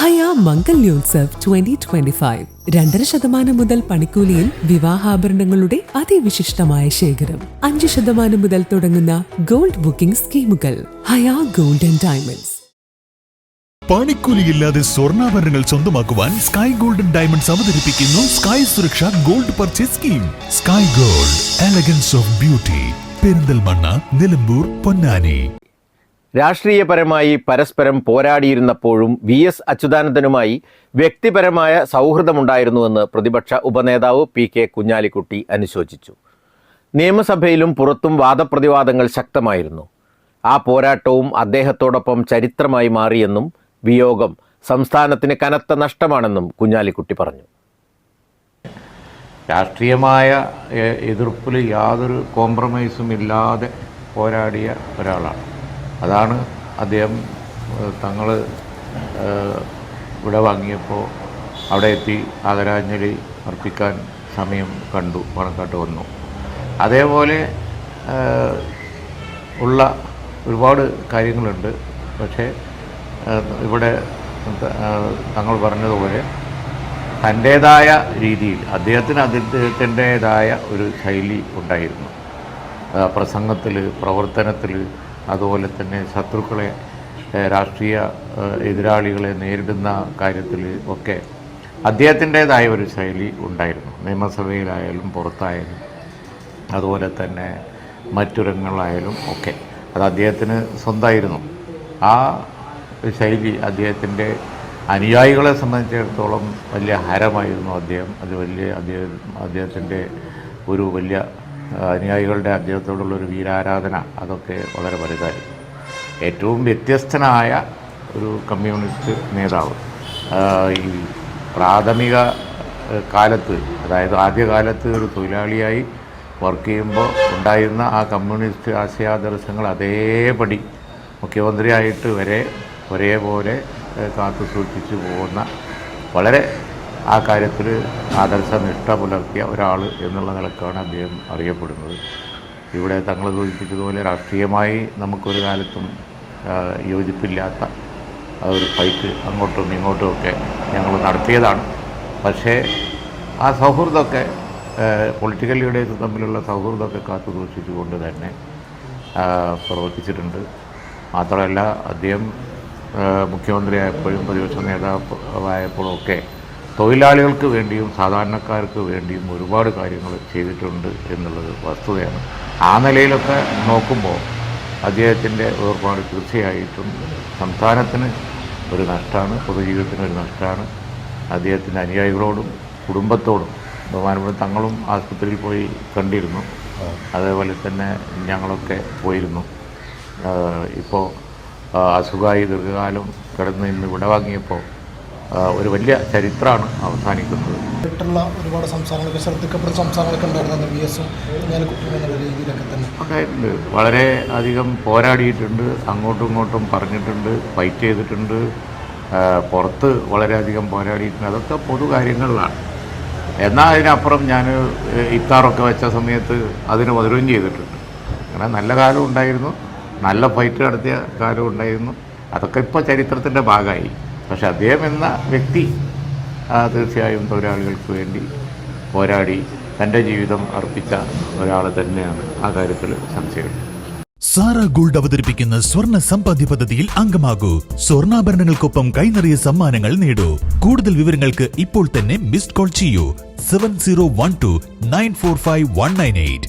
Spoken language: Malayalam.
Haya Mangalyotsav twenty twenty five രണ്ടര ശതമാനം മുതൽ പണിക്കൂലിയിൽ വിവാഹാഭരണങ്ങളുടെ അതിവിശിഷ്ടമായ ശേഖരം. അഞ്ച് ശതമാനം മുതൽ തുടങ്ങുന്ന ഗോൾഡ് ബുക്കിംഗ് സ്കീമുകൾ. Haya gold and diamonds. പണിക്കൂലിയില്ലാതെ സ്വർണാഭരണങ്ങൾ സ്വന്തമാക്കുവാൻ സ്കൈ ഗോൾഡൻ ഡയമണ്ട്സ് അവതരിപ്പിക്കുന്നു sky Suraksha gold purchase scheme. Sky gold elegance of beauty. Perinthalmanna Nilambur Ponnani. രാഷ്ട്രീയപരമായി പരസ്പരം പോരാടിയിരുന്നപ്പോഴും വി എസ് അച്യുതാനന്ദനുമായി വ്യക്തിപരമായ സൗഹൃദമുണ്ടായിരുന്നുവെന്ന് പ്രതിപക്ഷ ഉപനേതാവ് പി കെ കുഞ്ഞാലിക്കുട്ടി അനുശോചിച്ചു. നിയമസഭയിലും പുറത്തും വാദപ്രതിവാദങ്ങൾ ശക്തമായിരുന്നു. ആ പോരാട്ടവും അദ്ദേഹത്തോടൊപ്പം ചരിത്രമായി മാറിയെന്നും വിയോഗം സംസ്ഥാനത്തിന് കനത്ത നഷ്ടമാണെന്നും കുഞ്ഞാലിക്കുട്ടി പറഞ്ഞു. രാഷ്ട്രീയമായ എതിർപ്പിൽ യാതൊരു കോംപ്രമൈസും ഇല്ലാതെ പോരാടിയ ഒരാളാണ്. അതാണ് അദ്ദേഹം തങ്ങൾ ഇവിടെ വാങ്ങിയപ്പോൾ അവിടെ എത്തി ആദരാഞ്ജലി അർപ്പിക്കാൻ സമയം കണ്ടു പണക്കാട്ട് വന്നു. അതേപോലെ ഉള്ള ഒരുപാട് കാര്യങ്ങളുണ്ട്. പക്ഷേ ഇവിടെ തങ്ങൾ പറഞ്ഞതുപോലെ തന്റേതായ രീതിയിൽ അദ്ദേഹത്തിന് അദ്ദേഹത്തിന്റേതായ ഒരു ശൈലി ഉണ്ടായിരുന്നു. പ്രസംഗത്തിൽ പ്രവർത്തനത്തിൽ അതുപോലെ തന്നെ ശത്രുക്കളെ രാഷ്ട്രീയ എതിരാളികളെ നേരിടുന്ന കാര്യത്തിൽ ഒക്കെ അദ്ദേഹത്തിന്റേതായ ഒരു ശൈലി ഉണ്ടായിരുന്നു. നിയമസഭയിലായാലും പുറത്തായാലും അതുപോലെ തന്നെ മറ്റുരങ്ങളായാലും ഒക്കെ. അത് അദ്ദേഹത്തിന് സ്വന്തമായിരുന്നു ആ ശൈലി അദ്ദേഹത്തിന്റെ അനുയായികളെ സംബന്ധിച്ചിടത്തോളം വലിയ ഹരമായിരുന്നു അദ്ദേഹം. അത് വലിയ അദ്ദേഹം അദ്ദേഹത്തിന്റെ ഒരു വലിയ അനുയായികളുടെ അദ്ദേഹത്തോടുള്ളൊരു വീരാരാധന അതൊക്കെ വളരെ വലുതായിരുന്നു ഏറ്റവും വ്യത്യസ്തനായ ഒരു കമ്മ്യൂണിസ്റ്റ് നേതാവ്. ഈ പ്രാഥമിക കാലത്ത് അതായത് ആദ്യകാലത്ത് ഒരു തൊഴിലാളിയായി വർക്ക് ചെയ്യുമ്പോൾ ഉണ്ടായിരുന്ന ആ കമ്മ്യൂണിസ്റ്റ് ആശയാദർശങ്ങൾ അതേപടി മുഖ്യമന്ത്രിയായിട്ട് വരെ ഒരേപോലെ കാത്തു സൂക്ഷിച്ചു പോകുന്ന വളരെ ആ കാര്യത്തിൽ ആദർശനിഷ്ഠ പുലർത്തിയ ഒരാൾ എന്നുള്ള നിലക്കാണ് അദ്ദേഹം അറിയപ്പെടുന്നത്. ഇവിടെ തങ്ങൾ സൂചിപ്പിച്ചതുപോലെ രാഷ്ട്രീയമായി നമുക്കൊരു കാലത്തും യോജിപ്പില്ലാത്ത ഒരു ഫൈറ്റ് അങ്ങോട്ടും ഇങ്ങോട്ടുമൊക്കെ ഞങ്ങൾ നടത്തിയതാണ്. പക്ഷേ ആ സൗഹൃദമൊക്കെ പൊളിറ്റിക്കൽ ലീഡേഴ്സ് തമ്മിലുള്ള സൗഹൃദമൊക്കെ കാത്തു സൂക്ഷിച്ചുകൊണ്ട് തന്നെ പ്രവർത്തിച്ചിട്ടുണ്ട്. മാത്രമല്ല അദ്ദേഹം മുഖ്യമന്ത്രിയായപ്പോഴും പ്രതിപക്ഷ നേതാവായപ്പോഴും ഒക്കെ തൊഴിലാളികൾക്ക് വേണ്ടിയും സാധാരണക്കാർക്ക് വേണ്ടിയും ഒരുപാട് കാര്യങ്ങൾ ചെയ്തിട്ടുണ്ട് എന്നുള്ളത് വസ്തുതയാണ്. ആ നിലയിലൊക്കെ നോക്കുമ്പോൾ അദ്ദേഹത്തിന്റെ വേർപാട് തീർച്ചയായിട്ടും സംസ്ഥാനത്തിന് ഒരു നഷ്ടമാണ് പൊതുജീവിതത്തിന് ഒരു നഷ്ടമാണ്. അദ്ദേഹത്തിന്റെ അനുയായികളോടും കുടുംബത്തോടും ബഹുമാനപ്പെട്ട തങ്ങളും ആശുപത്രിയിൽ പോയി കണ്ടിരുന്നു. അതേപോലെ തന്നെ ഞങ്ങളൊക്കെ പോയിരുന്നു. ഇപ്പോൾ അസുഖമായി ദീർഘകാലം കിടന്ന് ഇന്ന് വിടവാങ്ങിയപ്പോൾ ഒരു വലിയ ചരിത്രമാണ് അവസാനിക്കുന്നത്. ആയിട്ടുള്ള ഒരുപാട് സംസ്ഥാനങ്ങളൊക്കെ ശ്രദ്ധിക്കപ്പെട്ട സംസ്ഥാനങ്ങളൊക്കെ ഉണ്ടായിരുന്നു വി എസും രീതിയിലൊക്കെ തന്നെ. ഉണ്ടായിട്ടുണ്ട്. വളരെ അധികം പോരാടിയിട്ടുണ്ട് അങ്ങോട്ടും ഇങ്ങോട്ടും പറഞ്ഞിട്ടുണ്ട് ഫൈറ്റ് ചെയ്തിട്ടുണ്ട്. പുറത്ത് വളരെയധികം പോരാടിയിട്ടുണ്ട്. അതൊക്കെ പൊതു കാര്യങ്ങളിലാണ്. എന്നാൽ അതിനപ്പുറം ഞാൻ ഇത്താറൊക്കെ വെച്ച സമയത്ത് അതിന് മധുരവും ചെയ്തിട്ടുണ്ട്. അങ്ങനെ നല്ല കാലം ഉണ്ടായിരുന്നു. നല്ല ഫൈറ്റ് നടത്തിയ കാലം ഉണ്ടായിരുന്നു. അതൊക്കെ ഇപ്പോൾ ചരിത്രത്തിന്റെ ഭാഗമായി. പക്ഷെ അദ്ദേഹം എന്ന വ്യക്തി തീർച്ചയായും തൊഴിലാളികൾക്ക് വേണ്ടി പോരാടി തന്റെ ജീവിതം അർപ്പിച്ച ഒരാൾ തന്നെയാണ് ആ കാര്യത്തിൽ സംശയമില്ല സാറ ഗോൾഡ് അവതരിപ്പിക്കുന്ന സ്വർണ സമ്പാദ്യ പദ്ധതിയിൽ അംഗമാകൂ. സ്വർണാഭരണങ്ങൾക്കൊപ്പം കൈനിറിയ സമ്മാനങ്ങൾ നേടൂ. കൂടുതൽ വിവരങ്ങൾക്ക് ഇപ്പോൾ തന്നെ മിസ്ഡ് കോൾ ചെയ്യൂ. Seven zero one two nine four five one nine eight.